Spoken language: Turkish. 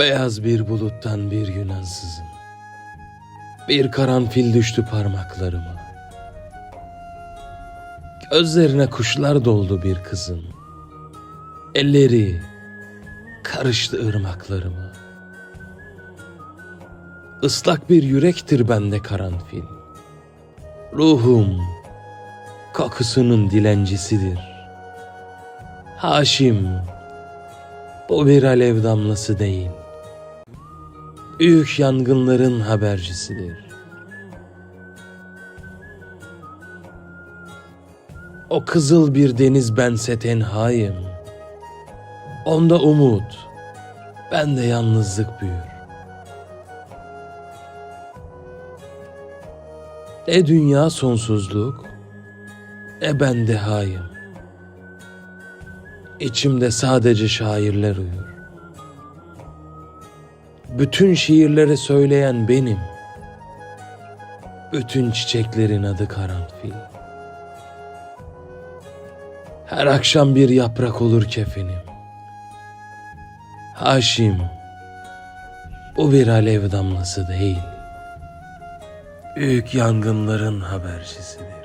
Beyaz bir buluttan bir gün ansızın. Bir karanfil düştü parmaklarıma. Gözlerine kuşlar doldu bir kızın. Elleri karıştı ırmaklarıma. Islak bir yürektir bende karanfil. Ruhum kokusunun dilencisidir. Haşim bu bir alev damlası değil. Büyük yangınların habercisidir. O kızıl bir deniz bense tenhayım. Onda umut, bende yalnızlık büyür. Ne dünya sonsuzluk, ne ben dehayım. İçimde sadece şairler uyur. Bütün şiirleri söyleyen benim. Bütün çiçeklerin adı karanfil. Her akşam bir yaprak olur kefenim. Haşim, bu bir alev damlası değil. Büyük yangınların habercisidir.